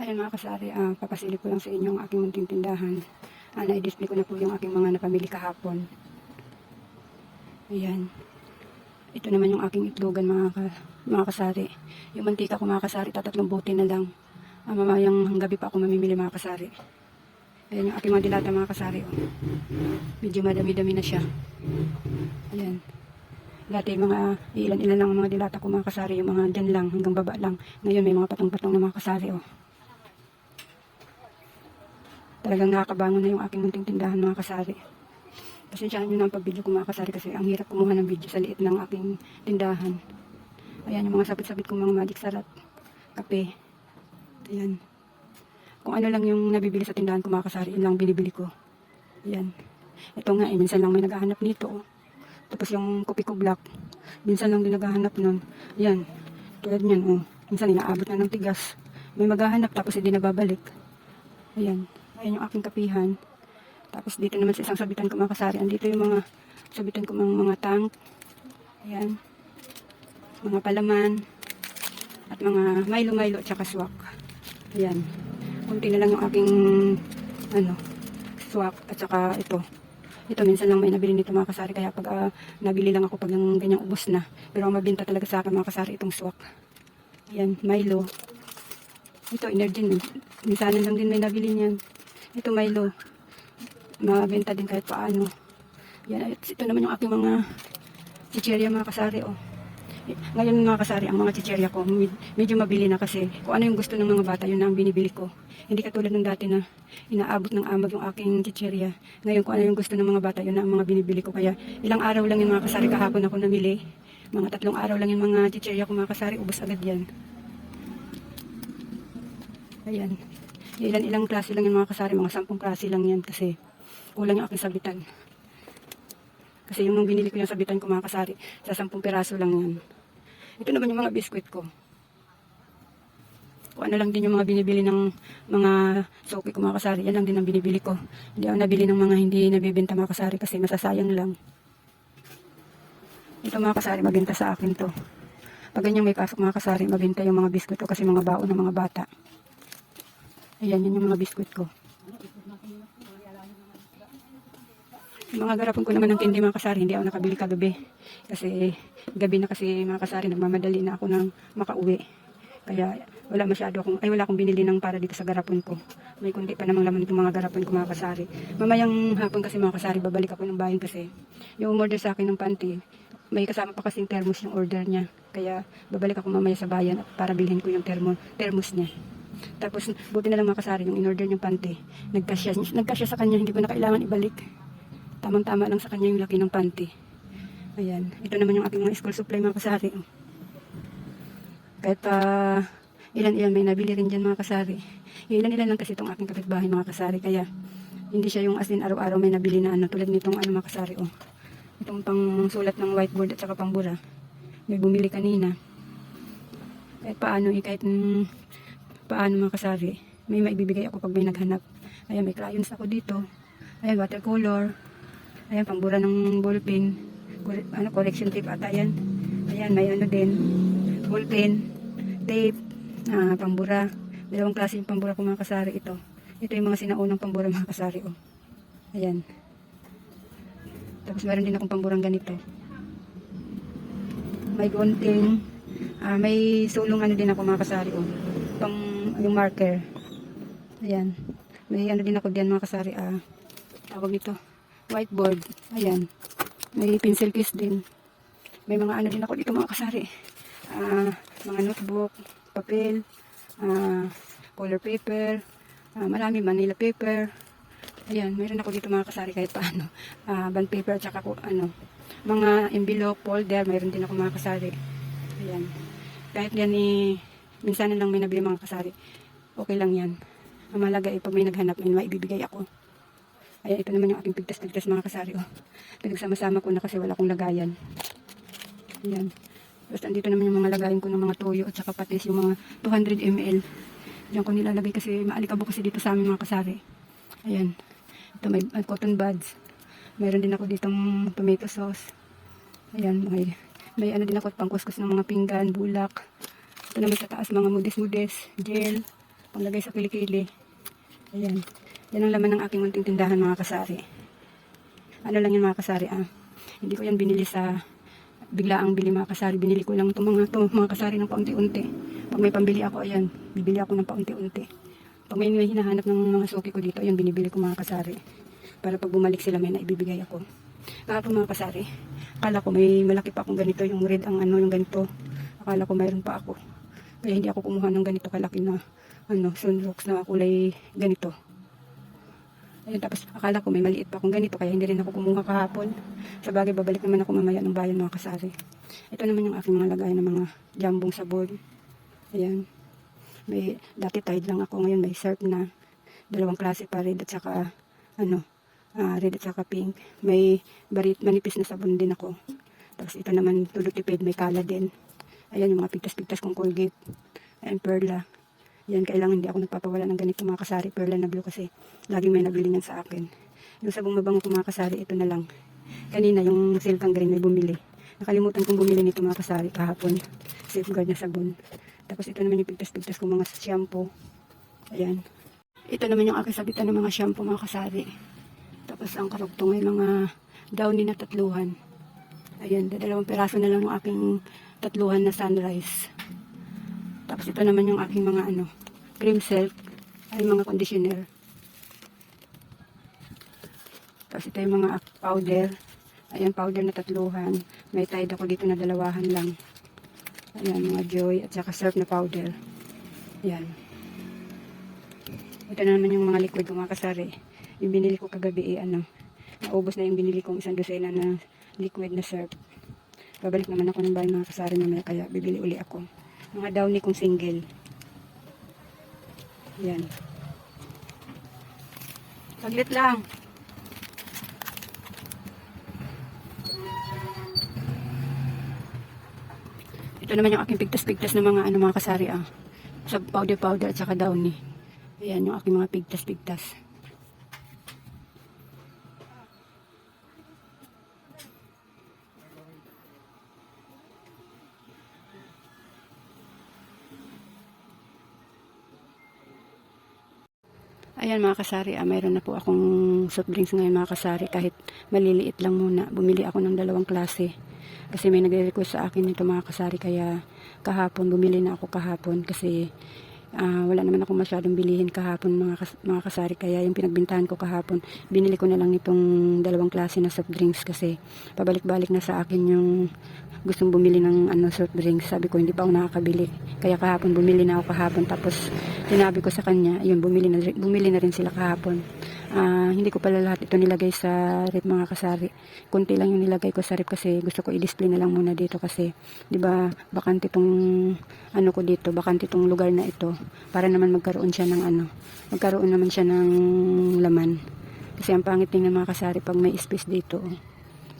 Ayan mga kasari, ah, papasili ko lang sa inyo ang aking munting tindahan. Ah, na-display ko na po yung aking mga napamili kahapon. Ayan. Ito naman yung aking itlogan mga, ka, mga kasari. Yung mantika ko mga kasari, tatatlong bote na lang. Ah, mamayang gabi pa ako mamimili mga kasari. Ayan yung aking mga dilata mga kasari. Oh. Medyo madami-dami na siya. Ayan. Dati mga ilan-ilan lang ang mga dilata ko mga kasari. Yung mga dyan lang, hanggang baba lang. Ngayon may mga patong-patong na mga kasari. Oh. Talagang nakakabangon na yung aking munting tindahan mga kasari. Pasensyahan nyo na ang pag-video ko mga kasari kasi ang hirap kumuha ng video sa liit ng aking tindahan. Ayan yung mga sabit-sabit kong mga magic sarat. Kape. Ayan. Kung ano lang yung nabibili sa tindahan ko mga kasari, yun lang binibili ko. Ayan. Ito nga eh, minsan lang may naghahanap nito. Oh. Tapos yung kopi ko black, minsan lang din naghahanap nun. Ayan. Tulad niyan, oh. Minsan inaabot na ng tigas. May maghahanap tapos hindi nababalik. Ayan. Ayan yung aking kapihan. Tapos dito naman sa isang sabitan ko mga kasari. Andito yung mga sabitan ko mga, mga tank. Ayan. Mga palaman. At mga Milo-Milo at saka swak. Ayan. Kunti na lang yung aking ano, swak at saka ito. Ito minsan lang may nabili nito mga kasari. Kaya pag ah, nabili lang ako pag yung ganyang ubos na. Pero ang mabinta talaga sa akin mga kasari itong swak. Ayan, Milo. Ito, energy. Minsan lang din may nabili niyan. Ito Milo. Mabenta din kahit paano. Yan, ito naman yung aking mga chicherya mga kasari. Oh. Ngayon mga kasari, ang mga chicherya ko, med- medyo mabili na kasi kung ano yung gusto ng mga bata, yun na ang binibili ko. Hindi katulad ng dati na inaabot ng amag yung aking chicherya. Ngayon kung ano yung gusto ng mga bata, yun na ang mga binibili ko. Kaya ilang araw lang yung mga kasari kahapon ako namili. Mga tatlong araw lang yung mga chicherya ko mga kasari, ubos agad yan. Ayan. Ilan-ilang klase lang yung mga kasari, mga sampung klase lang yan kasi kulang yung aking sabitan. Kasi yung nung binili ko yung sabitan ko mga kasari, sa sampung piraso lang yan. Ito naman yung mga biskwit ko. Kung ano lang din yung mga binibili ng mga soki ko mga kasari, yan lang din ang binibili ko. Hindi ako nabili ng mga hindi nabibenta mga kasari kasi masasayang lang. Ito mga kasari, mabenta sa akin to. Pag ganyan may pasok mga kasari, mabenta yung mga biskwit ko kasi mga baon ng mga bata. Ayan, yan yung mga biskwit ko. Mga garapon ko naman ng candy mga kasari, hindi ako nakabili kagabi. Kasi gabi na kasi mga kasari, nagmamadali na ako ng makauwi. Kaya wala masyado akong, ay wala akong binili ng para dito sa garapon ko. May kundi pa namang laman itong mga garapon ko mga kasari. Mamayang hapon kasi mga kasari, babalik ako ng bayan kasi yung order sa akin ng panty, may kasama pa kasing thermos yung order niya. Kaya babalik ako mamaya sa bayan para bilhin ko yung termo, thermos niya. Tapos buti na lang mga kasari yung in-order niyang panty. Nagkasya, nagkasya sa kanya, hindi ko na kailangan ibalik. Tamang-tama lang sa kanya yung laki ng panty. Ayan. Ito naman yung aking mga school supply mga kasari. Kahit pa ilan-ilan may nabili rin dyan mga kasari. Ilan-ilan lang kasi itong aking kapitbahay mga kasari. Kaya hindi siya yung as araw-araw may nabili na ano. Tulad nitong ano mga kasari. Oh. Itong pang sulat ng whiteboard at saka pang bura. May bumili kanina. Kahit paano eh, kahit mm, paano mga kasari. May maibibigay ako pag may naghanap. Ayan, may crayons ako dito. Ayan, watercolor. Ayan, pambura ng ballpen. Ano, correction tape ata yan. Ayan, may ano din. Ballpen, tape, ah, pambura. Dalawang klase yung pambura ko mga ito. Ito yung mga sinaunang pambura mga kasari. Oh. Ayan. Tapos meron din akong pamburang ganito. May gunting. Ah, may sulong ano din ako mga kasari. Oh. Yung marker. Ayan. May ano din ako diyan mga kasari. Ah, tawag nito whiteboard. Ayan. May pencil case din. May mga ano din ako dito mga kasari. Ah, mga notebook, papel, ah, color paper, ah, marami manila paper. Ayan, mayroon ako dito mga kasari kahit paano. Ah, bond paper at saka ano, mga envelope, folder, mayroon din ako mga kasari. Ayan. Kahit yan eh, minsan lang may nabili mga kasari. Okay lang yan. Ang malaga eh, pag may naghanap, may maibibigay ako. Ayan, ito naman yung aking pigtas-pigtas mga kasari. Oh. Pinagsama-sama ko na kasi wala akong lagayan. Ayan. Basta andito naman yung mga lagayan ko ng mga toyo at saka patis yung mga 200 ml. Diyan ko nilalagay kasi maalikabo kasi dito sa amin mga kasari. Ayan. Ito may, cotton buds. Mayroon din ako ditong tomato sauce. Ayan, may, may ano din ako pangkuskus ng mga pinggan, bulak. Ito naman sa taas mga mudis-mudis, gel, Panglagay sa kilikili. Ayan. Yan ang laman ng aking munting tindahan mga kasari. Ano lang yan mga kasari ah. Hindi ko yan binili sa bigla ang bili mga kasari. Binili ko lang itong mga, to, mga kasari ng paunti-unti. Pag may pambili ako, ayan. Bibili ako ng paunti-unti. Pag may may hinahanap ng mga suki ko dito, ayan, binibili ko mga kasari. Para pag bumalik sila, may naibibigay ako. Kahapon mga kasari, akala ko may malaki pa akong ganito, yung red ang ano, yung ganito. Akala ko mayroon pa ako. Kaya hindi ako kumuha ng ganito kalaki na ano, sunrocks na kulay ganito. Ayun, tapos akala ko may maliit pa akong ganito, kaya hindi rin ako kumuha kahapon. Sa bagay, babalik naman ako mamaya ng bayan mga kasari. Ito naman yung aking mga lagay ng mga jambong sabon. Ayan. May, dati tide lang ako, ngayon may surf na. Dalawang klase pa, red at saka, ano, ah, red at saka pink. May barit, manipis na sabon din ako. Tapos ito naman, tulog tipid, may kala din. Ayan yung mga pigtas-pigtas kong Colgate. Ayan, Perla. Yan, kailangan hindi ako nagpapawala ng ganito mga kasari. Perla na blue kasi laging may nabili niyan sa akin. Yung sabong mabango ko mga kasari, ito na lang. Kanina yung silkang green may bumili. Nakalimutan kong bumili nito mga kasari kahapon. Safeguard na sabon. Tapos ito naman yung pigtas-pigtas kong mga shampoo. Ayan. Ito naman yung aking sabitan ng mga shampoo mga kasari. Tapos ang karugtong may mga downy na tatluhan. Ayan, dalawang peraso na lang yung aking tatluhan na sunrise. Tapos ito naman yung aking mga ano, cream silk, ay mga conditioner. Tapos ito yung mga powder. Ayan, powder na tatluhan. May tide ako dito na dalawahan lang. Ayan, mga joy at saka surf na powder. Ayan. Ito na naman yung mga liquid ko mga kasari. Yung binili ko kagabi, eh, ano, naubos na yung binili kong isang dosena na liquid na surf. Babalik naman ako ng bahay mga kasari mamaya kaya bibili uli ako. Mga downy kong single. Yan. Saglit lang. Ito naman yung aking pigtas-pigtas na mga ano mga kasari ah. Sa powder powder at saka downy. Ayan yung aking mga pigtas-pigtas. Ayan mga kasari, ah, mayroon na po akong soft drinks ngayon mga kasari kahit maliliit lang muna. Bumili ako ng dalawang klase kasi may nagre-request sa akin nito mga kasari kaya kahapon bumili na ako kahapon kasi ah, wala naman ako masyadong bilihin kahapon mga, kas- mga kasari. Kaya yung pinagbintahan ko kahapon binili ko na lang nitong dalawang klase na soft drinks kasi pabalik-balik na sa akin yung gustong bumili ng ano soft drinks. Sabi ko hindi pa ako nakakabili. Kaya kahapon bumili na ako kahapon. Tapos sinabi ko sa kanya yun bumili na, bumili na rin sila kahapon Ah, hindi ko pala lahat ito nilagay sa rep mga kasari kunti lang yung nilagay ko sa rep kasi gusto ko i-display na lang muna dito kasi di ba bakante tong ano ko dito bakante tong lugar na ito para naman magkaroon siya ng ano magkaroon naman siya ng laman kasi ang pangit tingnan mga kasari pag may space dito oh.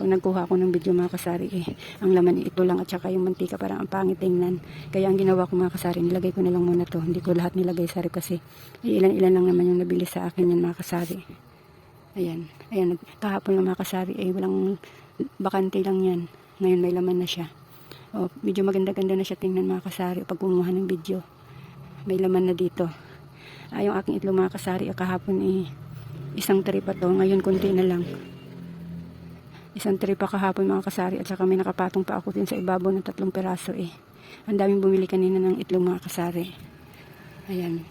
Pag nagkuha ako ng video mga kasari eh, ang laman ito lang at saka yung mantika parang ang pangit tingnan. Kaya ang ginawa ko mga kasari nilagay ko na lang muna to. Hindi ko lahat nilagay sa rep kasi ilan ilan lang naman yung nabili sa akin yan mga kasari. Ayan. Ayan kahapon lang mga kasari eh walang bakante lang yan. Ngayon may laman na siya. Oh, medyo maganda-ganda na siya tingnan mga kasari pag kumuha ng video. May laman na dito. Ah, yung aking itlog mga kasari ah, kahapon eh isang tray pa to. Ngayon konti na lang Isang tray pa kahapon mga kasari at saka may nakapatong pa ako din sa ibabaw ng tatlong peraso eh. Ang daming bumili kanina ng itlog mga kasari. Ayan.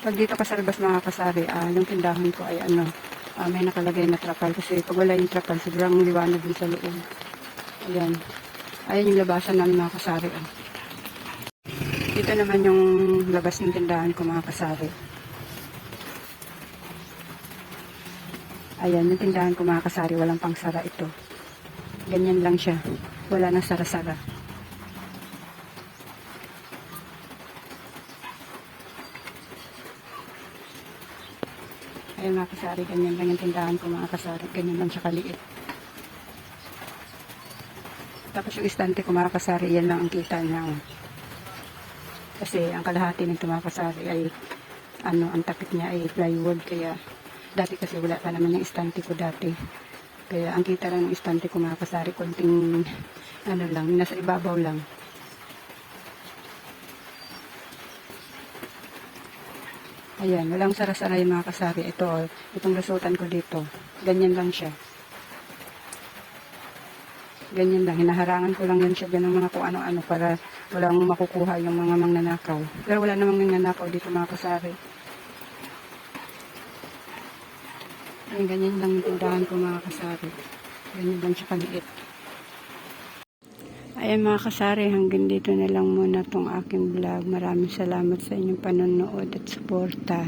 Pag dito ka sa labas mga kasari, ah, yung tindahan ko ay ano, ah, may nakalagay na trapal kasi pag wala yung trapal, sobrang liwanag din sa loob. Ayan. Ayan yung labasan namin mga kasari. ah. Dito naman yung labas ng tindahan ko mga kasari. Ayan, yung tindahan ko mga kasari, walang pang sara ito. Ganyan lang siya. Wala nang sara-sara. Ayan mga kasari, ganyan lang yung tindahan ko mga kasari. Ganyan lang siya kaliit. Tapos yung istante ko mga kasari, yan lang ang kita niya. Kasi ang kalahati ng mga kasari ay ano, ang takip niya ay plywood. Kaya dati kasi wala pa naman yung istante ko dati. Kaya ang kita lang ng istante ko mga kasari, konting ano lang, nasa ibabaw lang. Ayan, walang sara-sara yung mga kasari. Ito, oh, itong lusutan ko dito. Ganyan lang siya. Ganyan lang. Hinaharangan ko lang yan siya ng mga kung ano-ano para walang makukuha yung mga mangnanakaw. Pero wala namang nangnanakaw dito mga kasari. Ayan, ganyan lang tindahan ko mga kasari. Ganyan lang siya kaliit. Ayan mga kasari, hanggang dito na lang muna tong aking vlog. Maraming salamat sa inyong panonood at suporta.